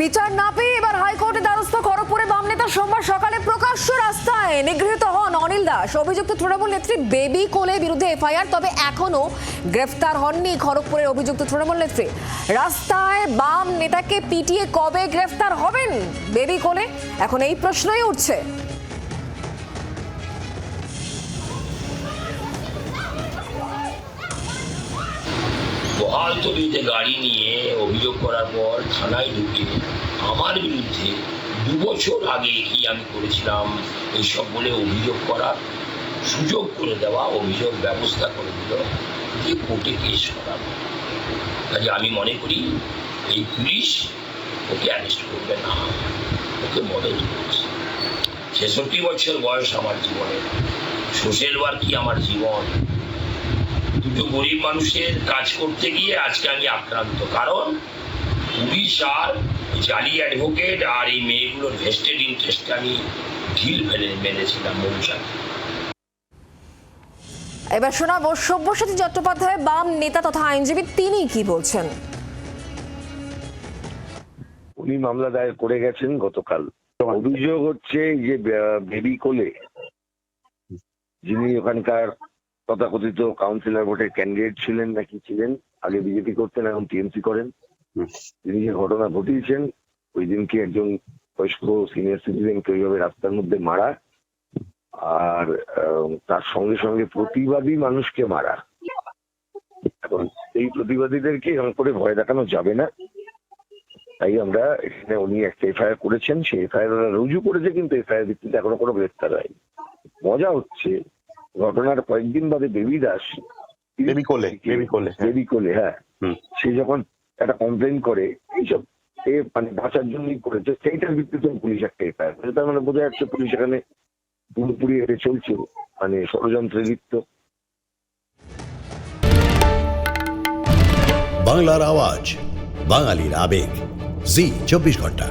বিচার না পেয়ে এবার হাইকোর্টে দ্বারস্থ খড়গপুরে বাম নেতা সোমবার সকালে প্রকাশ্য রাস্তায় নিগৃহীত হন অনিল দাস। অভিযুক্ত তৃণমূল নেত্রী বেবি কোলে বিরুদ্ধে এফআইআর, তবে এখনও গ্রেফতার হননি খড়গপুরের অভিযুক্ত তৃণমূল নেত্রী। রাস্তায় বাম নেতাকে পিটিয়ে কবে গ্রেফতার হবেন বেবি কোলে? এখন এই প্রশ্নই উঠছে। বহাল তবিতে গাড়ি নিয়ে অভিযোগ করার পর থানায় ঢুকে আমার বিরুদ্ধে দু বছর আগে কি আমি করেছিলাম, এইসব বলে অভিযোগ করার সুযোগ করে দেওয়া, অভিযোগ ব্যবস্থা করে দিল, যে কোর্টে কেস করা কাজে আমি মনে করি এই পুলিশ ওকে অ্যারেস্ট করবে না, ওকে মদত করছে। ছেষট্টি বছর বয়স আমার জীবনে সোশ্যাল ওয়ার্কই আমার জীবন দুটো গরিব মানুষের কাজ করতে গিয়ে আজকে আমি আক্রান্ত। কারণ পুলিশ আর জালি অ্যাডভোকেট আর এই মেয়েগুলোর ভেস্টেড ইন্টারেস্টে আমি ঢিল ফেলে মেরেছিলাম মৌচাকে। এবার শোনাবো সব্যসাচী চট্টোপাধ্যায় বাম নেতা তথা আইনজীবী তিনি কি বলছেন? উনি মামলা দায়ের করে গেছেন গতকাল। অভিযোগ হচ্ছে এই যে বেবি কোলে যিনি ওখানকার তথাকথিত কাউন্সিলর ভোটের ক্যান্ডিডেট ছিলেন নাকি ছিলেন আগে বিজেপি করতেন এখন টিএমসি করেন। তিনি যে ঘটনা ঘটিয়েছেন ওই দিনকে একজন বয়স্ক সিনিয়র সিটিজেনকে ওইভাবে রাস্তার মধ্যে মারা আর তার সঙ্গে সঙ্গে প্রতিবাদী মানুষকে মারা। এখন এই প্রতিবাদীদেরকে এরকম করে ভয় দেখানো যাবে না। তাই আমরা এখানে উনি একটা এফআইআর করেছেন সেই এফআইআর ওরা রুজু করেছে কিন্তু এফআইআর ভিত্তিতে এখনও কোনো গ্রেফতার হয়নি। মজা হচ্ছে। ঘটনার কয়েকদিন বাদে বেবি দাস বেবি কোলে, বেবি কোলে, হ্যাঁ। বেবি কোলে হ্যাঁ। সে যখন একটা কমপ্লেন করে এইসব এ মানে বাঁচার জন্যই করেছে সেইটার ভিত্তিতে পুলিশ একটা এফআইআর করেছে। তার মানে বোঝা যাচ্ছে পুলিশ এখানে পুরোপুরি এটা চলছে মানে ষড়যন্ত্রে লিপ্ত। বাংলার আওয়াজ বাঙালির আবেগ। জি চব্বিশ ঘণ্টা।